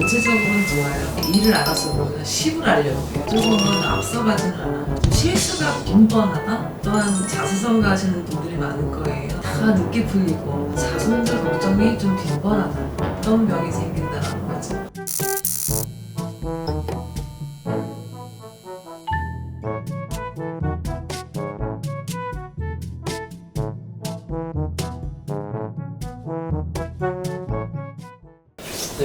전체적으로는 좋아요. 일을 알아서 그러면 10을 알려고 해요. 조금은 앞서가지는 않아요. 좀 실수가 빈번하다? 또한 자수성 가시는 분들이 많을 거예요. 다 늦게 풀리고 자손들 걱정이 좀 빈번하다. 어떤 병이 생긴다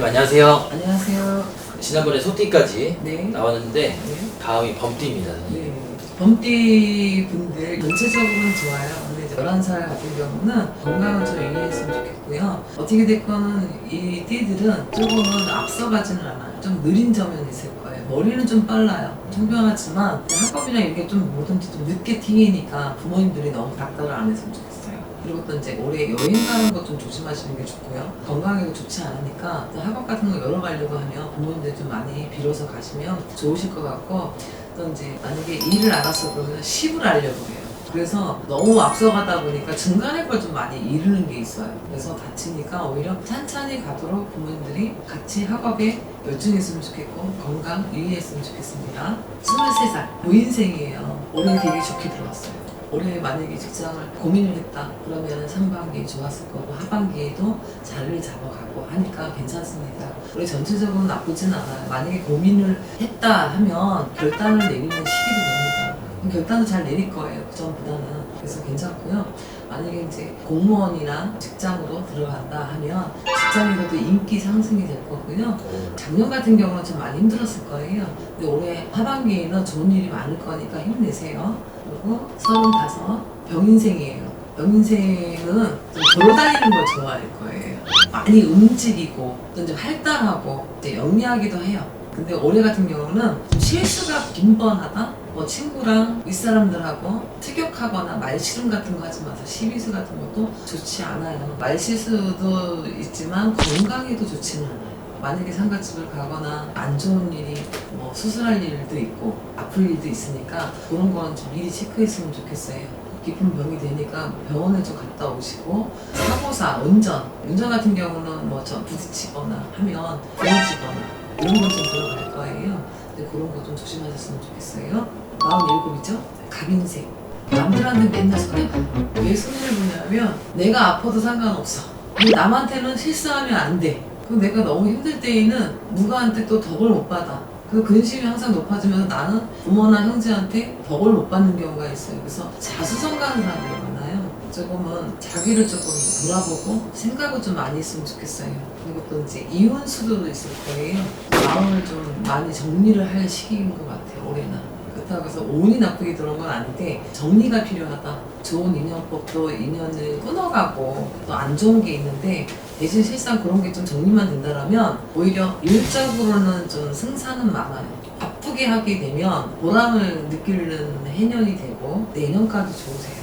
안녕하세요. 안녕하세요. 지난번에 소띠까지 네. 나왔는데 네. 다음이 범띠입니다. 네. 범띠 분들 전체적으로는 좋아요. 근데 이제 11살 같은 경우는 건강을 좀 유의했으면 좋겠고요. 어떻게 됐건 이 띠들은 조금은 앞서가지는 않아요. 좀 느린 점은 있을 거예요. 머리는 좀 빨라요. 청평하지만 학업이나 이게 좀 뭐든지 좀 늦게 튕기니까 부모님들이 너무 닥달을 안 했으면 좋겠어요. 그리고 또 이제 올해 여행 가는 것 좀 조심하시는 게 좋고요. 건강에도 좋지 않으니까 또 학업 같은 거 열어 가려고 하면 부모님들 좀 많이 빌어서 가시면 좋으실 것 같고 또 이제 만약에 일을 알아서 그러면 10을 알려고 해요. 그래서 너무 앞서가다 보니까 중간에 걸 좀 많이 이르는 게 있어요. 그래서 다치니까 오히려 찬찬히 가도록 부모님들이 같이 학업에 열중했으면 좋겠고 건강 유의했으면 좋겠습니다. 23살 고인생이에요. 올해 되게 좋게 들어왔어요. 올해 만약에 직장을 고민을 했다 그러면 상반기 좋았을 거고 하반기에도 자리를 잡아가고 하니까 괜찮습니다. 올해 전체적으로 나쁘진 않아요. 만약에 고민을 했다 하면 결단을 내리는 시기도 됩니다. 결단을 잘 내릴 거예요. 그 전보다는 그래서 괜찮고요. 만약에 이제 공무원이나 직장으로 들어간다 하면 직장에서도 인기 상승이 될 거고요. 작년 같은 경우는 좀 많이 힘들었을 거예요. 근데 올해 하반기에는 좋은 일이 많을 거니까 힘내세요. 그리고 서른다섯 병인생이에요. 병인생은 좀 돌아다니는 걸 좋아할 거예요. 많이 움직이고 또 이제 활달하고 이제 영리하기도 해요. 근데 올해 같은 경우는 좀 실수가 빈번하다? 뭐 친구랑 윗사람들하고 특격하거나 말실험 같은 거 하지 마세요. 시비수 같은 것도 좋지 않아요. 말실수도 있지만 건강에도 좋지는 않아요. 만약에 상가집을 가거나 안 좋은 일이 뭐 수술할 일도 있고 아플 일도 있으니까 그런 건좀 미리 체크했으면 좋겠어요. 깊은 병이 되니까 병원에 좀 갔다 오시고 사고사, 운전, 운전 같은 경우는 뭐저 부딪히거나 하면 부러지거나 이런 건 좀 들어갈 거예요. 근데 그런 거 좀 조심하셨으면 좋겠어요. 47이죠? 갑인생. 남들한테 맨날 손해봐요. 왜 손해를 보냐면 내가 아파도 상관없어. 근데 남한테는 실수하면 안 돼. 그럼 내가 너무 힘들 때에는 누구한테 또 덕을 못 받아. 그 근심이 항상 높아지면서 나는 부모나 형제한테 덕을 못 받는 경우가 있어요. 그래서 자수성 가는 사람들이 많아요. 조금은 자기를 조금 돌아보고 생각을 좀 많이 했으면 좋겠어요. 그리고 또 이제 이혼 수도 있을 거예요. 마음을 좀 많이 정리를 할 시기인 것 같아요. 올해는. 그렇다고 해서 운이 나쁘게 들어온 건 아닌데 정리가 필요하다. 좋은 인연법도 인연을 끊어가고 또 안 좋은 게 있는데 대신 실상 그런 게 좀 정리만 된다라면 오히려 일적으로는 좀 승산은 많아요. 바쁘게 하게 되면 보람을 느끼는 해년이 되고 내년까지 좋으세요.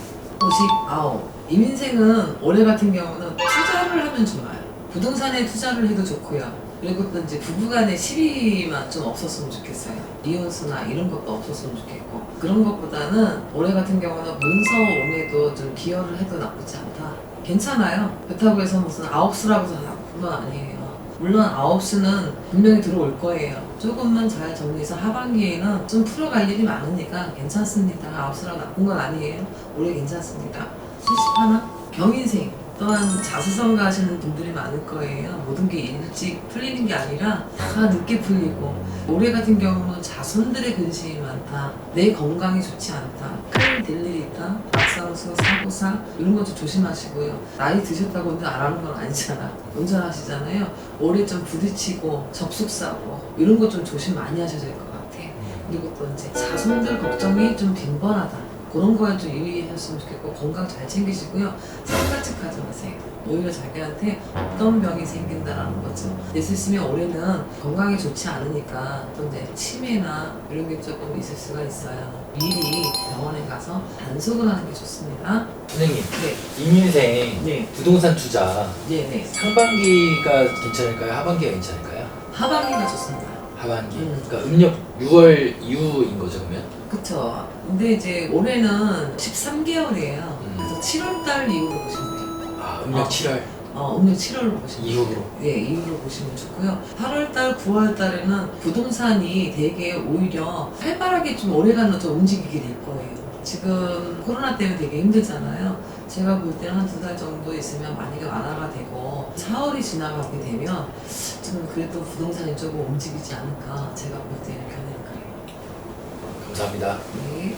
59. 이민생은 올해 같은 경우는 투자를 하면 좋아요. 부동산에 투자를 해도 좋고요. 그리고 또 이제 부부간의 시비만 좀 없었으면 좋겠어요. 이혼수나 이런 것도 없었으면 좋겠고 그런 것보다는 올해 같은 경우는 문서 오매도 좀 기여를 해도 나쁘지 않다. 괜찮아요. 그렇다고 해서 무슨 아홉수라고 해서 나쁜 건 아니에요. 물론 아홉수는 분명히 들어올 거예요. 조금만 잘 정리해서 하반기에는 좀 풀어갈 일이 많으니까 괜찮습니다. 아홉수라고 나쁜 건 아니에요. 올해 괜찮습니다. 71 병인생 또한 자수성 가시는 분들이 많을 거예요. 모든 게 일찍 풀리는 게 아니라 다 늦게 풀리고 올해 같은 경우는 자손들의 근심이 많다. 내 건강이 좋지 않다. 큰될 일이 있다. 막상수, 사고사 이런 것좀 조심하시고요. 나이 드셨다고 운전 안 하는 건 아니잖아. 운전하시잖아요. 올해 좀 부딪히고 접촉사고 이런 것좀 조심 많이 하셔야 될 것 같아. 그리고 또 이제 자손들 걱정이 좀 빈번하다. 그런 거에 좀 유의하셨으면 좋겠고 건강 잘 챙기시고요. 상가측 하지 마세요. 오히려 자기한테 어떤 병이 생긴다라는 거죠. 내쓰시면 올해는 건강이 좋지 않으니까 또 이제 치매나 이런 게 조금 있을 수가 있어요. 미리 병원에 가서 단속을 하는 게 좋습니다. 선생님 네, 이민생 네, 부동산 투자 네, 네. 상반기가 괜찮을까요? 하반기가 괜찮을까요? 하반기가 좋습니다. 하반기. 음. 그러니까 음력 6월 이후인 거죠 그러면? 그쵸. 근데 이제 올해는 13개월이에요. 음. 그래서 7월달 이후로 보시면 돼요. 아 음력 어. 7월. 어, 음력 7월로 보시면 이후로. 예, 이후로 보시면 좋고요. 8월달, 9월달에는 부동산이 되게 오히려 활발하게 좀 오래가는 좀 움직이게 될 거예요. 지금 코로나 때문에 되게 힘들잖아요. 제가 볼 때는 한 두 달 정도 있으면 많이 완화가 되고 4월이 지나가게 되면 좀 그래도 부동산이 조금 움직이지 않을까 제가 볼 때는 견해를. 감사합니다. 네.